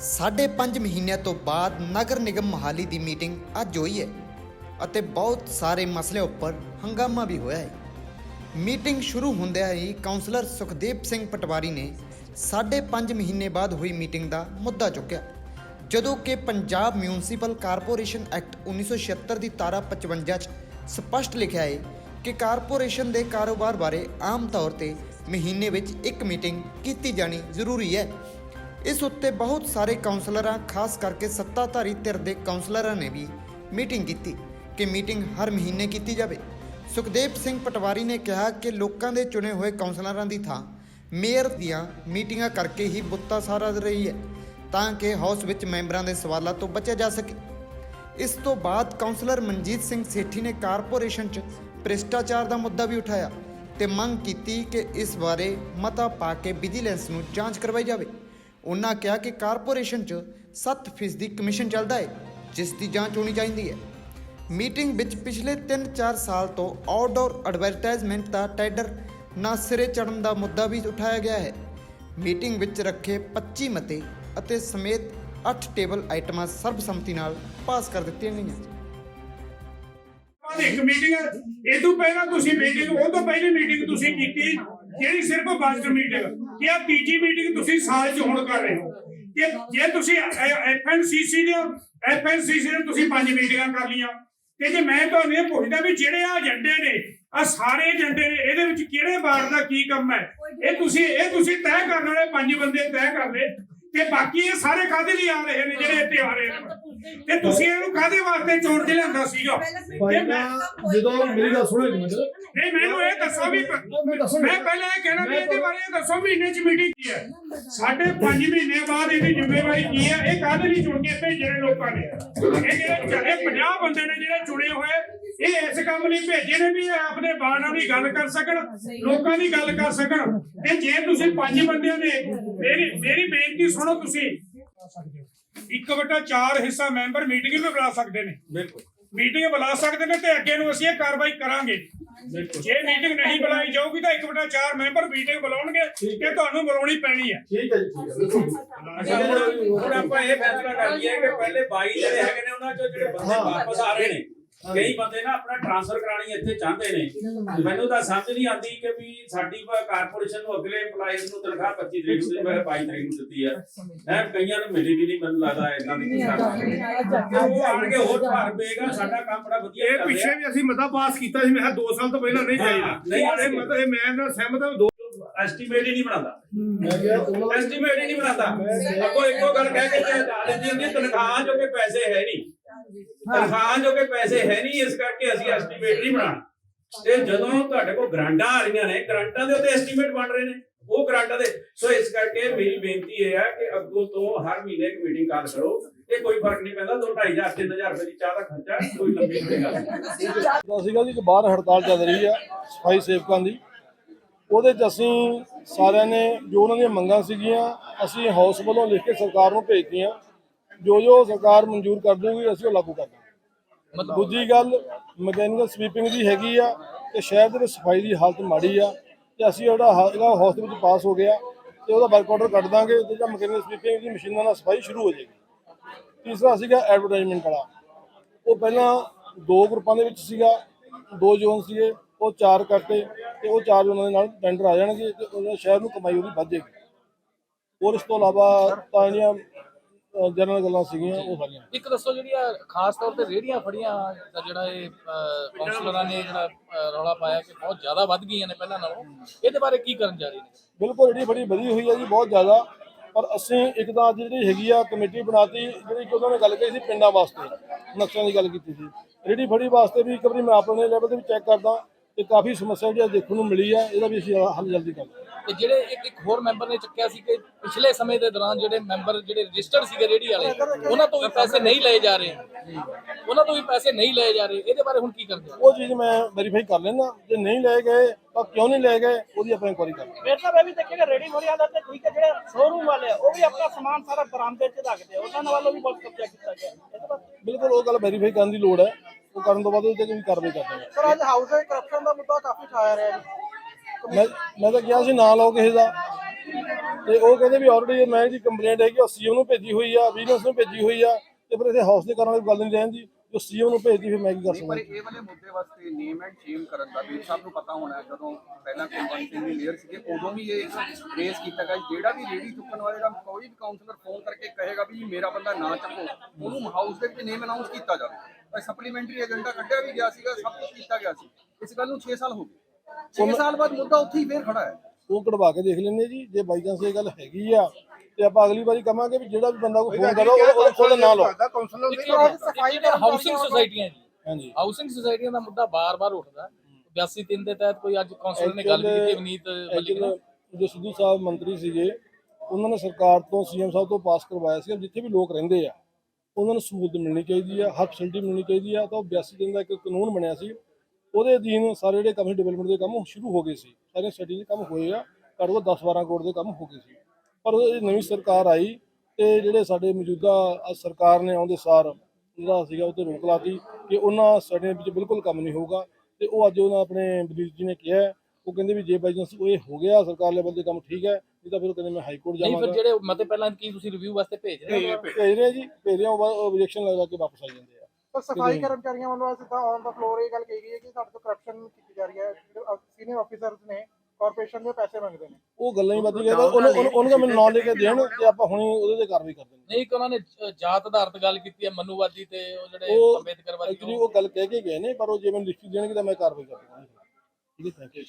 ਸਾਢੇ ਪੰਜ ਮਹੀਨਿਆਂ ਤੋਂ ਬਾਅਦ ਨਗਰ ਨਿਗਮ ਮੋਹਾਲੀ ਦੀ ਮੀਟਿੰਗ ਅੱਜ ਹੋਈ ਹੈ ਅਤੇ ਬਹੁਤ ਸਾਰੇ ਮਸਲੇ ਉੱਪਰ ਹੰਗਾਮਾ ਵੀ ਹੋਇਆ ਹੈ। ਮੀਟਿੰਗ ਸ਼ੁਰੂ ਹੁੰਦਿਆਂ ਹੀ ਕਾਉਂਸਲਰ ਸੁਖਦੇਵ ਸਿੰਘ ਪਟਵਾਰੀ ਨੇ ਸਾਢੇ ਪੰਜ ਮਹੀਨੇ ਬਾਅਦ ਹੋਈ ਮੀਟਿੰਗ ਦਾ ਮੁੱਦਾ ਚੁੱਕਿਆ, ਜਦੋਂ ਕਿ ਪੰਜਾਬ ਮਿਊਨਿਸਪਲ ਕਾਰਪੋਰੇਸ਼ਨ ਐਕਟ 1976 ਦੀ ਧਾਰਾ 55 'ਚ ਸਪਸ਼ਟ ਲਿਖਿਆ ਹੈ ਕਿ ਕਾਰਪੋਰੇਸ਼ਨ ਦੇ ਕਾਰੋਬਾਰ ਬਾਰੇ ਆਮ ਤੌਰ ਤੇ ਮਹੀਨੇ ਵਿੱਚ ਇੱਕ ਮੀਟਿੰਗ ਕੀਤੀ ਜਾਣੀ ਜ਼ਰੂਰੀ ਹੈ। ਇਸ ਉੱਤੇ ਬਹੁਤ ਸਾਰੇ ਕਾਉਂਸਲਰਾਂ ਖਾਸ ਕਰਕੇ ਸੱਤਾਧਾਰੀ ਧਿਰ ਦੇ ਕਾਉਂਸਲਰਾਂ ਨੇ ਵੀ ਮੀਟਿੰਗ ਕੀਤੀ ਕਿ ਮੀਟਿੰਗ ਹਰ ਮਹੀਨੇ ਕੀਤੀ ਜਾਵੇ। ਸੁਖਦੇਵ ਸਿੰਘ ਪਟਵਾਰੀ ਨੇ ਕਿਹਾ ਕਿ ਲੋਕਾਂ ਦੇ ਚੁਣੇ ਹੋਏ ਕਾਉਂਸਲਰਾਂ ਦੀ ਥਾਂ ਮੇਅਰ ਦੀਆਂ ਮੀਟਿੰਗਾਂ ਕਰਕੇ ਹੀ ਬੁੱਤਾ ਸਾਰਾ ਰਹੀ ਹੈ, ਤਾਂ ਕਿ ਹਾਊਸ ਵਿੱਚ ਮੈਂਬਰਾਂ ਦੇ ਸਵਾਲਾਂ ਤੋਂ ਬਚਿਆ ਜਾ ਸਕੇ। ਇਸ ਤੋਂ ਬਾਅਦ ਕਾਉਂਸਲਰ ਮਨਜੀਤ ਸਿੰਘ ਸੇਠੀ ਨੇ ਕਾਰਪੋਰੇਸ਼ਨ 'ਚ ਭ੍ਰਿਸ਼ਟਾਚਾਰ ਦਾ ਮੁੱਦਾ ਵੀ ਉਠਾਇਆ ਤੇ ਮੰਗ ਕੀਤੀ ਕਿ ਇਸ ਬਾਰੇ ਮਤਾ ਪਾ ਕੇ ਵਿਜੀਲੈਂਸ ਨੂੰ ਜਾਂਚ ਕਰਵਾਈ ਜਾਵੇ। ਉਹਨਾਂ ਕਿਹਾ ਕਿ ਕਾਰਪੋਰੇਸ਼ਨ 'ਚ 7% ਦੀ ਕਮਿਸ਼ਨ ਚੱਲਦਾ ਹੈ ਜਿਸ ਦੀ ਜਾਂਚ ਹੋਣੀ ਚਾਹੀਦੀ ਹੈ ਮੀਟਿੰਗ ਵਿੱਚ ਪਿਛਲੇ 3-4 ਸਾਲ ਤੋਂ ਆਊਟਡੋਰ ਐਡਵਰਟਾਈਜ਼ਮੈਂਟ ਦਾ ਟੈਂਡਰ ਨਾ ਸਿਰੇ ਚੜਨ ਦਾ ਮੁੱਦਾ ਵੀ ਉਠਾਇਆ ਗਿਆ ਹੈ। ਮੀਟਿੰਗ ਵਿੱਚ ਰੱਖੇ 25 ਮਤੇ ਅਤੇ ਸਮੇਤ 8 ਟੇਬਲ ਆਈਟਮਾਂ ਸਰਬਸੰਮਤੀ ਨਾਲ ਪਾਸ ਕਰ ਦਿੱਤੀਆਂ ਗਈਆਂ। ਇੱਕ ਮੀਟਿੰਗ ਇਹ ਤੋਂ ਪਹਿਲਾਂ ਤੁਸੀਂ ਮੀਟਿੰਗ, ਉਹ ਤੋਂ ਪਹਿਲੀ ਮੀਟਿੰਗ ਤੁਸੀਂ ਕੀਤੀ। ਜਿਹੜੀ ਸਿਰਫ ਬਜਟ ਮੀਟਿੰਗ ਕਿ ਆ ਮੀਟਿੰਗ ਤੁਸੀਂ ਸਾਲ 'ਚ ਹੁਣ ਕਰ ਰਹੇ ਹੋ। ਕਿ ਜੇ ਤੁਸੀਂ ਐਫਐਨਸੀਸੀ ਦੇ ਐਫਐਨਸੀਸੀ ਦੇ ਤੁਸੀਂ ਪੰਜ ਮੀਟਿੰਗਾਂ ਕਰ ਲੀਆਂ ਤੇ ਜੇ ਮੈਂ ਤੁਹਾਨੂੰ ਇਹ ਪੁੱਛਦਾ ਵੀ ਜਿਹੜੇ ਆ ਏਜੰਡੇ ਨੇ ਆ ਸਾਰੇ ਏਜੰਡੇ ਨੇ, ਇਹਦੇ ਵਿੱਚ ਕਿਹੜੇ ਵਾਰਡ ਦਾ ਕੀ ਕੰਮ ਹੈ? ਇਹ ਤੁਸੀਂ ਇਹ ਤੁਸੀਂ ਤੈਅ ਕਰਨ ਵਾਲੇ ਪੰਜ ਬੰਦੇ ਤੈਅ ਕਰ ਲਏ। ਤੇ ਬਾਕੀ ਇਹ ਸਾਰੇ ਕਾਹਦੇ ਲਈ ਆ ਰਹੇ ਨੇ ਜਿਹੜੇ ਇੱਥੇ ਆ ਰਹੇ ਨੇ? ਤੇ ਤੁਸੀਂ ਇਹਨੂੰ ਕਾਹਦੇ ਵਾਸਤੇ ਚੋਣ ਚ ਲਿਆਂਦਾ ਸੀਗਾ? ਭਾਈ ਤੇ ਮੈਂ ਜਦੋਂ ਮੇਰੀ ਗੱਲ ਸੁਣੋ ਇੱਕ ਮਿੰਟ। ਨਹੀਂ ਮੈਨੂੰ ਇਹ ਦੱਸੋ ਵੀ ਮੈਂ ਪਹਿਲਾਂ ਇਹ ਕਹਿਣਾ ਵੀ ਇਹਦੇ ਬਾਰੇ ਇਹ ਦੱਸੋ ਮਹੀਨੇ ਚ ਮੀਟਿੰਗ ਕੀ ਹੈ? ਸਾਡੇ 5 ਮਹੀਨੇ ਬਾਅਦ ਇਹਦੀ ਜ਼ਿੰਮੇਵਾਰੀ ਕੀ ਹੈ? ਇਹ ਕਾਹਦੇ ਲਈ ਚੁਣ ਕੇ ਭੇਜੇ ਨੇ ਲੋਕਾਂ ਨੇ? ਇਹ ਜਿਹੜੇ ਚਾਹੇ 50 ਬੰਦੇ ਨੇ ਜਿਹੜੇ ਚੁਣੇ ਹੋਏ ਇਹ ਇਸ ਕੰਮ ਲਈ ਭੇਜੇ ਨੇ ਵੀ ਇਹ ਆਪਣੇ ਬਾਣਾ ਦੀ ਗੱਲ ਕਰ ਸਕਣ ਲੋਕਾਂ ਦੀ ਗੱਲ ਕਰ ਸਕਣ। ਤੇ ਜੇ ਤੁਸੀਂ ਪੰਜ ਬੰਦਿਆਂ ਨੇ ਮੇਰੀ ਮੇਰੀ ਬੇਨਤੀ ਸੁਣੋ ਤੁਸੀਂ। ਇੱਕ ਵਟਾ 4 ਹਿੱਸਾ ਮੈਂਬਰ ਮੀਟਿੰਗ ਵੀ ਬੁਲਾ ਸਕਦੇ ਨੇ। ਬਿਲਕੁਲ। ਮੀਟਿੰਗ ਬੁਲਾ ਸਕਦੇ ਨੇ ਤੇ ਅੱਗੇ ਨੂੰ ਅਸੀਂ ਇਹ ਕਾਰਵਾਈ ਕਰਾਂਗੇ। ਬਿਲਕੁਲ। ਜੇ ਮੀਟਿੰਗ ਨਹੀਂ ਬੁਲਾਈ ਜਾਊਗੀ ਤਾਂ ਇੱਕ ਵਟਾ ਚਾਰ ਮੈਂਬਰ ਮੀਟਿੰਗ ਬੁਲਾਉਣਗੇ ਕਿ ਤੁਹਾਨੂੰ ਬੁਲਾਉਣੀ ਪੈਣੀ ਹੈ। ਠੀਕ ਹੈ ਜੀ ਹੁਣ ਆਪਾਂ ਇਹ ਫੈਸਲਾ ਕਰ ਲਈਏ ਕਿ ਪਹਿਲੇ 22 ਜਿਹੜੇ ਹੈਗੇ ਨੇ ਉਹਨਾਂ ਚੋਂ ਜਿਹੜੇ ਬੰਦੇ। ਵਾਪਸ ਆ ਰਹੇ ਨੇ ਕਈ ਬੰਦੇ ਨਾ ਆਪਣਾ ਟ੍ਰਾਂਸਫਰ ਕਰਾਣੀ ਇੱਥੇ ਚਾਹੁੰਦੇ ਨੇ। ਮੈਨੂੰ ਤਾਂ ਸਮਝ ਨਹੀਂ ਆਉਂਦੀ ਕਿ ਵੀ ਸਾਡੀ ਕਾਰਪੋਰੇਸ਼ਨ ਨੂੰ ਅਗਲੇ EMPLOYEES ਨੂੰ ਤਨਖਾਹ 25 ਤਰੀਕ ਨੂੰ ਮੈਂ 22 ਤਰੀਕ ਨੂੰ ਦਿੱਤੀ ਹੈ। ਹੈ ਕਈਆਂ ਨੂੰ ਮਿਲੀ ਵੀ ਨਹੀਂ ਮੈਨੂੰ ਲੱਗਦਾ ਇਦਾਂ ਦੀ ਕੋਈ ਉਹ ਆਣ ਕੇ ਹੋਰ ਭਾਰ ਪਏਗਾ ਸਾਡਾ ਕੰਮ ਬੜਾ ਵਧੀਆ ਇਹ ਪਿੱਛੇ ਵੀ ਅਸੀਂ ਮਤਾ ਪਾਸ ਕੀਤਾ ਸੀ ਮੈਂ ਕਿਹਾ 2 ਸਾਲ ਤੋਂ ਪਹਿਲਾਂ ਨਹੀਂ ਚਾਹੀਦਾ ਨਹੀਂ ਇਹ ਮਤਾ ਇਹ ਮੈਂ ਨਾਲ ਸਹਿਮਤ ਹਾਂ ਦੋ ਐਸਟੀਮੇਟ ਹੀ ਨਹੀਂ ਬਣਾਉਂਦਾ। ਐਸਟੀਮੇਟ ਹੀ ਨਹੀਂ ਬਣਾਉਂਦਾ। ਅੱਗੋਂ ਇੱਕੋ ਗੱਲ ਕਹਿ ਕੇ ਡਾ ਦਿੰਦੀ ਹੁੰਦੀ ਤਨਖਾਹਾਂ ਜੋ ਕਿ ਪੈਸੇ ਹੈ ਨਹੀਂ। ਤਨਖਾਹਾਂ ਜੋ ਕਿ ਪੈਸੇ ਹੈ ਨਹੀਂ ਇਸ ਕਰਕੇ ਅਸੀਂ ਐਸਟੀਮੇਟ ਨਹੀਂ ਬਣਾਉਣਾ। ਤੇ ਜਦੋਂ ਤੁਹਾਡੇ ਕੋਲ ਗ੍ਰਾਂਟਾਂ ਆ ਰਹੀਆਂ ਨੇ ਗ੍ਰਾਂਟਾਂ ਦੇ ਉੱਤੇ ਐਸਟੀਮੇਟ ਬਣ ਰਹੇ ਨੇ ਉਹ ਗ੍ਰਾਂਟਾਂ ਦੇ। ਸੋ ਇਸ ਕਰਕੇ ਮੇਰੀ ਬੇਨਤੀ ਇਹ ਹੈ ਕਿ ਅੱਗੋਂ ਤੋਂ ਹਰ ਮਹੀਨੇ ਇੱਕ ਮੀਟਿੰਗ ਕਰ ਕਰੋ। ਇਹ ਕੋਈ ਫ਼ਰਕ ਨਹੀਂ ਪੈਂਦਾ 2 2500 3000 ਰੁਪਏ ਦੀ ਚਾਹ ਦਾ ਖਰਚਾ ਕੋਈ ਲੰਬੀ ਨਹੀਂ ਗੱਲ ਦਾ ਸੀਗਾ ਜੀ ਕਿ ਬਾਹਰ ਹੜਤਾਲ ਚੱਲ ਰਹੀ ਆ ਸਫ਼ਾਈ ਸੇਵਕਾਂ ਦੀ। ਉਹਦੇ 'ਚ ਅਸੀਂ ਸਾਰਿਆਂ ਨੇ ਜੋ ਉਹਨਾਂ ਦੀਆਂ ਮੰਗਾਂ ਸੀਗੀਆਂ ਅਸੀਂ ਹਾਊਸ ਵੱਲੋਂ ਲਿਖ ਕੇ ਸਰਕਾਰ ਨੂੰ ਭੇਜਤੀਆਂ। ਜੋ ਜੋ ਸਰਕਾਰ ਮਨਜ਼ੂਰ ਕਰ ਦੂਗੀ ਅਸੀਂ ਉਹ ਲਾਗੂ ਕਰ ਦਾਂਗੇ। ਦੂਜੀ ਗੱਲ ਮਕੈਨੀਕਲ ਸਵੀਪਿੰਗ ਦੀ ਹੈਗੀ ਆ ਕਿ ਸ਼ਹਿਰ ਦੇ ਵਿੱਚ ਸਫ਼ਾਈ ਦੀ ਹਾਲਤ ਮਾੜੀ ਆ ਤੇ ਅਸੀਂ ਜਿਹੜਾ ਹੈਗਾ ਦੇ ਵਿੱਚ ਪਾਸ ਹੋ ਗਿਆ ਤੇ ਉਹਦਾ ਵਰਕ ਆਰਡਰ ਕੱਢ ਦਾਂਗੇ ਤੇ ਜਿਹੜਾ ਮਕੈਨੀਕਲ ਸਵੀਪਿੰਗ ਦੀ ਮਸ਼ੀਨਾਂ ਨਾਲ ਸਫ਼ਾਈ ਸ਼ੁਰੂ ਹੋ ਜਾਏਗੀ। ਤੀਸਰਾ ਸੀਗਾ ਐਡਵਰਟਾਈਜ਼ਮੈਂਟ ਵਾਲਾ। ਉਹ ਪਹਿਲਾਂ ਦੋ ਗਰੁੱਪਾਂ ਦੇ ਵਿੱਚ ਸੀਗਾ ਦੋ ਜ਼ੋਨ ਸੀਗੇ ਉਹ ਚਾਰ ਕਰਤੇ ਤੇ ਉਹ ਚਾਰ ਜ਼ੋਨਾਂ ਦੇ ਨਾਲ ਟੈਂਡਰ ਆ ਜਾਣਗੇ ਤੇ ਉਹਦਾ ਸ਼ਹਿਰ ਨੂੰ ਕਮਾਈ ਉਹਦੀ ਵੱਧ ਜਾਏਗੀ। ਹੋਰ ਇਸ ਤੋਂ ਇਲਾਵਾ ਤਾਂ ਜਿਹੜੀਆਂ ਜਨਰਲ ਗੱਲਾਂ ਸੀਗੀਆਂ ਉਹ ਸਾਰੀਆਂ। ਇੱਕ ਦੱਸੋ ਜਿਹੜੀਆਂ ਖਾਸ ਤੌਰ ਤੇ ਰੇੜੀਆਂ ਫੜੀਆਂ ਦਾ ਜਿਹੜਾ ਇਹ ਕਾਉਂਸਲਰਾਂ ਨੇ ਜਿਹੜਾ ਰੌਲਾ ਪਾਇਆ ਕਿ ਬਹੁਤ ਜ਼ਿਆਦਾ ਵੱਧ ਗਈਆਂ ਨੇ ਪਹਿਲਾਂ ਨਾਲੋਂ। ਇਹਦੇ ਬਾਰੇ ਕੀ ਕਰਨ ਜਾ ਰਹੇ ਨੇ? ਬਿਲਕੁਲ ਜਿਹੜੀ ਬੜੀ ਵਧੀ ਹੋਈ ਹੈ ਜੀ ਬਹੁਤ ਜ਼ਿਆਦਾ। ਪਰ ਅਸੀਂ ਇੱਕ ਤਾਂ ਜਿਹੜੀ ਹੈਗੀ ਆ ਕਮੇਟੀ ਬਣਾਤੀ ਜਿਹੜੀ ਕਿ ਉਹਨਾਂ ਨੇ ਗੱਲ ਕਹੀ ਸੀ ਪਿੰਡਾਂ ਵਾਸਤੇ ਨਕਸ਼ਿਆਂ ਦੀ ਗੱਲ ਕੀਤੀ ਸੀ। ਰੇੜੀ ਫੜੀ ਵਾਸਤੇ ਵੀ ਇੱਕ ਵਾਰੀ ਮੈਂ ਆਪਣੇ ਲੈਵਲ ਤੇ ਵੀ ਚੈੱਕ ਕਰਦਾ ਤੇ ਕਾਫੀ ਸਮੱਸਿਆ ਜਿਹੜੀ ਦੇਖਣ ਨੂੰ ਮਿਲੀ ਆ ਇਹਦਾ ਵੀ ਅਸੀਂ ਹੱਲ ਜਲਦੀ ਕਰਾਂਗੇ ਤੇ ਜਿਹੜੇ ਇੱਕ ਇੱਕ ਹੋਰ ਮੈਂਬਰ ਨੇ ਚੱਕਿਆ ਸੀ ਕਿ ਪਿਛਲੇ ਸਮੇਂ ਦੇ ਦੌਰਾਨ ਜਿਹੜੇ ਮੈਂਬਰ ਜਿਹੜੇ ਰਜਿਸਟਰਡ ਸੀਗੇ ਰੇੜੀ ਵਾਲੇ ਉਹਨਾਂ ਤੋਂ ਵੀ ਪੈਸੇ ਨਹੀਂ ਲਏ ਜਾ ਰਹੇ। ਉਹਨਾਂ ਤੋਂ ਵੀ ਪੈਸੇ ਨਹੀਂ ਲਏ ਜਾ ਰਹੇ। ਇਹਦੇ ਬਾਰੇ ਹੁਣ ਕੀ ਕਰਦੇ ਹੋ? ਉਹ ਚੀਜ਼ ਮੈਂ ਵੈਰੀਫਾਈ ਕਰ ਲੈਣਾ ਜੇ ਨਹੀਂ ਲਏ ਗਏ ਤਾਂ ਕਿਉਂ ਨਹੀਂ ਲਏ ਗਏ? ਉਹਦੀ ਆਪਾਂ ਇਨਕੁਆਇਰੀ ਕਰਾਂਗੇ ਫਿਰ ਤਾਂ ਮੈਂ ਵੀ ਦੇਖੇਗਾ ਹੋ ਰਿਹਾ ਦਾ ਤੇ ਠੀਕ ਹੈ ਜਿਹੜੇ ਸ਼ੋਰੂਮ ਵਾਲੇ ਉਹ ਵੀ ਆਪਣਾ ਸਮਾਨ ਸਾਰਾ ਬਰਾਮਦੇ 'ਚ ਰੱਖਦੇ ਆ। ਉਹਨਾਂ ਵੱਲੋਂ ਵੀ ਬਹੁਤ ਕਬਜ਼ਾ ਕੀਤਾ ਗਿਆ। ਇਹ ਬਿਲਕੁਲ ਉਹ ਗੱਲ ਵੈਰੀਫਾਈ ਕਰਨ ਦੀ ਲੋੜ ਹੈ। ਉਹ ਕਰਨ ਤੋਂ ਬਾਅਦ ਉਹਦੇ ਤੇ ਵੀ ਕਾਰਵਾਈ ਕਰਦੇ ਹਾਂ। ਸਰ ਅੱਜ ਹਾਊਸ ਕਰਪਸ਼ਨ ਦਾ ਮੁੱਦਾ ਕਾਫੀ ਉਠਾਇਆ ਰਿਹਾ ਜੀ। ਮੈਂ ਮੈਂ ਤਾਂ ਕਿਹਾ ਸੀ ਨਾ ਲਓ ਕਿਸੇ ਦਾ। ਤੇ ਉਹ ਕਹਿੰਦੇ ਵੀ ਆਲਰੇਡੀ ਮੈਂ ਜੀ ਕੰਪਲੇਂਟ ਹੈਗੀ ਉਹ ਸੀਐਮ ਨੂੰ ਭੇਜੀ ਹੋਈ ਆ ਵਿਜੀਲੈਂਸ ਨੂੰ ਭੇਜੀ ਹੋਈ ਆ ਤੇ ਫਿਰ ਇੱਥੇ ਹਾਊਸ ਕਰਨ ਵਾਲੀ ਗੱਲ ਨਹੀਂ ਰਹਿੰਦੀ ਜੋ ਸੀਐਮ ਨੂੰ ਭੇਜਦੀ ਫਿਰ ਮੈਂ ਕੀ ਕਰ ਨਹੀਂ, ਪਰ ਇਹ ਵਾਲੇ ਮੁੱਦੇ ਵਾਸਤੇ ਨੇਮ ਐਂਡ ਸ਼ੇਮ ਕਰਨ ਦਾ ਵੀ ਸਭ ਨੂੰ ਪਤਾ ਹੋਣਾ ਜਦੋਂ ਪਹਿਲਾਂ ਕੁਲਵੰਤ ਦੀ ਲੀਡਰ ਸੀਗੇ ਉਦੋਂ ਵੀ ਇਹ ਰੇਸ ਕੀਤਾ ਗਿਆ ਜਿਹੜਾ ਵੀ ਰੇੜੀ ਚੁੱਕਣ ਵਾਲੇ ਦਾ ਕੋਈ ਵੀ ਕਾਉਂਸਲਰ ਫੋਨ ਕਰਕੇ ਕਹੇਗਾ ਵੀ ਮੇਰਾ ਬੰਦਾ ਨਾ ਚੱਕੋ ਉਹਨੂੰ ਹਾਊਸ ਦੇ ਵਿੱਚ ਨੇਮ ਅਨਾਉਂਸ ਕੀਤਾ ਜਾਵੇ। ਪਰ ਸਪਲੀਮੈਂਟਰੀ ਏਜੰਡਾ ਕੱਢਿਆ ਵੀ ਗਿਆ ਸੀਗਾ ਸਭ ਕੁਝ ਕੀਤਾ ਗਿਆ ਸੀ। ਇਸ ਗੱਲ ਨੂੰ 6 ਸਾਲ ਹੋ ਗਏ। 6 ਸਾਲ ਬਾਅਦ ਮੁੱਦਾ ਉੱਥੇ ਹੀ ਫੇਰ ਖੜਾ ਹੈ। ਉਹ ਕਢਵਾ ਕੇ ਦੇਖ ਲੈਂਦੇ ਜੀ ਜੇ ਬਾਈ ਚਾਂਸ ਇਹ ਗੱਲ ਹੈਗੀ ਆ ਤੇ ਆਪਾਂ ਅਗਲੀ ਵਾਰੀ ਕਵਾਂਗੇ ਵੀ ਜਿਹੜਾ ਵੀ ਬੰਦਾ ਕੋਈ ਫੋਨ ਕਰਦਾ ਉਹਦਾ ਉਹਦਾ ਨਾਂ ਲਓ। ਹਾਊਸਿੰਗ ਸੁਸਾਇਟੀਆਂ ਜੀ। ਹਾਂਜੀ। ਹਾਊਸਿੰਗ ਸੁਸਾਇਟੀਆਂ ਦਾ ਮੁੱਦਾ ਬਾਰ-ਬਾਰ ਉੱਠਦਾ। 82 ਤਿੰਨ ਦੇ ਤਹਿਤ ਕੋਈ ਅੱਜ ਕੌਂਸਲਰ ਨੇ ਗੱਲ ਕੀਤੀ ਅਵਨੀਤ ਮਲਿਕ ਜੋ ਸਿੱਧੂ ਸਾਹਿਬ ਮੰਤਰੀ ਸੀਗੇ ਉਹਨਾਂ ਨੇ ਸਰਕਾਰ ਤੋਂ ਸੀਐਮ ਸਾਹਿਬ ਤੋਂ ਪਾਸ ਕਰਵਾਇਆ ਸੀ ਜਿੱਥੇ ਵੀ ਲੋਕ ਰਹਿੰਦੇ ਆ ਉਹਨਾਂ ਨੂੰ ਸਹੂਲਤ ਮਿਲਣੀ ਚਾਹੀਦੀ ਆ ਹਰ ਫੈਸਿਲਿਟੀ ਮਿਲਣੀ ਚਾਹੀਦੀ ਆ ਤਾਂ ਉਹ 82 ਦਿਨ ਦਾ ਇੱਕ ਕਾਨੂੰਨ ਬਣਿਆ ਸੀ ਉਹਦੇ ਅਧੀਨ ਸਾਰੇ ਜਿਹੜੇ ਕੰਮ ਡਿਵੈਲਪਮੈਂਟ ਦੇ ਕੰਮ ਸ਼ੁਰੂ ਹੋ ਗਏ ਸੀ। ਸਾਰੇ ਸਟੱਡੀ ਦੇ ਕੰਮ ਹੋਏ ਆ ਘੱਟੋ ਘੱਟ 10 12 ਕਰੋੜ ਦੇ ਕੰਮ ਹੋ ਗਏ ਸੀ। ਪਰ ਇਹ ਨਵੀਂ ਸਰਕਾਰ ਆਈ ਤੇ ਜਿਹੜੇ ਸਾਡੇ ਮੌਜੂਦਾ ਸਰਕਾਰ ਨੇ ਆਉਂਦੇ ਸਾਰ ਜਿਹੜਾ ਸੀਗਾ ਉਹ ਤੇ ਰੋਕ ਲਾਤੀ ਕਿ ਉਹਨਾਂ ਸਟੱਡੀਆਂ ਵਿੱਚ ਬਿਲਕੁਲ ਕੰਮ ਨਹੀਂ ਹੋਊਗਾ ਤੇ ਉਹ ਅੱਜ ਉਹਨਾਂ ਆਪਣੇ ਵਜ਼ੀਰ ਜੀ ਨੇ ਕਿਹਾ ਉਹ ਕਹਿੰਦੇ ਵੀ ਜੇ ਬਾਈ ਚਾਂਸ ਇਹ ਹੋ ਗਿਆ ਸਰਕਾਰ ਲੈਵਲ ਤੇ ਕੰਮ ਠੀਕ ਹੈ ਨਹੀਂ ਤਾਂ ਫਿਰ ਉਹ ਕਹਿੰਦੇ ਮੈਂ ਹਾਈ ਕੋਰਟ ਨਹੀਂ ਫਿਰ ਜਾਵਾਂਗਾ। ਜਿਹੜੇ ਮਤੇ ਪਹਿਲਾਂ ਕੀ ਤੁਸੀਂ ਰਿਵਿਊ ਵਾਸਤੇ ਭੇਜ ਰਹੇ ਹੋ? ਭੇਜ ਰਹੇ ਜੀ ਭੇਜ ਰਹੇ ਉਹ ਆਬਜੈਕਸ਼ਨ ਲਗਾ ਕੇ ਵਾਪਸ ਆ ਜਾਂਦੇ ਪਰ ਸਫ਼ਾਈ ਕਰਮਚਾਰੀਆਂ ਵੱਲੋਂ ਸਿੱਧਾ ਔਨ ਦਾ ਫਲੋਰ ਇਹ ਗੱਲ ਕਹੀ ਗਈ ਹੈ ਕਿ ਸਾਡੇ ਤੋਂ ਕਰਪਸ਼ਨ ਕੀਤੀ ਜਾ ਰਹੀ ਹੈ। ਸੀਨੀਅਰ ਆਫੀਸਰਸ ਨੇ ਕਾਰਪੋਰੇਸ਼ਨ ਦੇ ਪੈਸੇ ਮੰਗਦੇ ਨੇ। ਉਹ ਗੱਲਾਂ ਹੀ ਬਾਤੀ ਕਹਿੰਦਾ ਉਹਨੂੰ ਉਹਨੂੰ- ਉਹਨੂੰ ਤਾਂ ਮੈਨੂੰ ਨਾਂ ਲੈ ਕੇ ਦੇਣ ਤੇ ਆਪਾਂ ਹੁਣੇ ਉਹਦੇ ਤੇ ਕਾਰਵਾਈ ਕਰ ਦਿੰਦੇ ਨਹੀਂ ਕਿ ਉਹਨਾਂ ਨੇ ਜਾਤ ਆਧਾਰਿਤ ਗੱਲ ਕੀਤੀ ਹੈ ਮਨੂਵਾਦੀ ਤੇ ਉਹ ਜਿਹੜੇ ਅੰਬੇਦਕਰਵਾਦੀ ਉਹ ਗੱਲ ਕਹਿ ਕੇ ਗਏ ਨੇ ਪਰ ਉਹ ਜੇ ਮੈਨੂੰ ਲਿਖੀ ਦੇਣਗੇ ਤਾਂ ਮੈਂ ਕਾਰਵਾਈ ਕਰ ਦੂੰਗਾ ਠੀਕ ਹੈ ਥੈਂਕ ਯੂ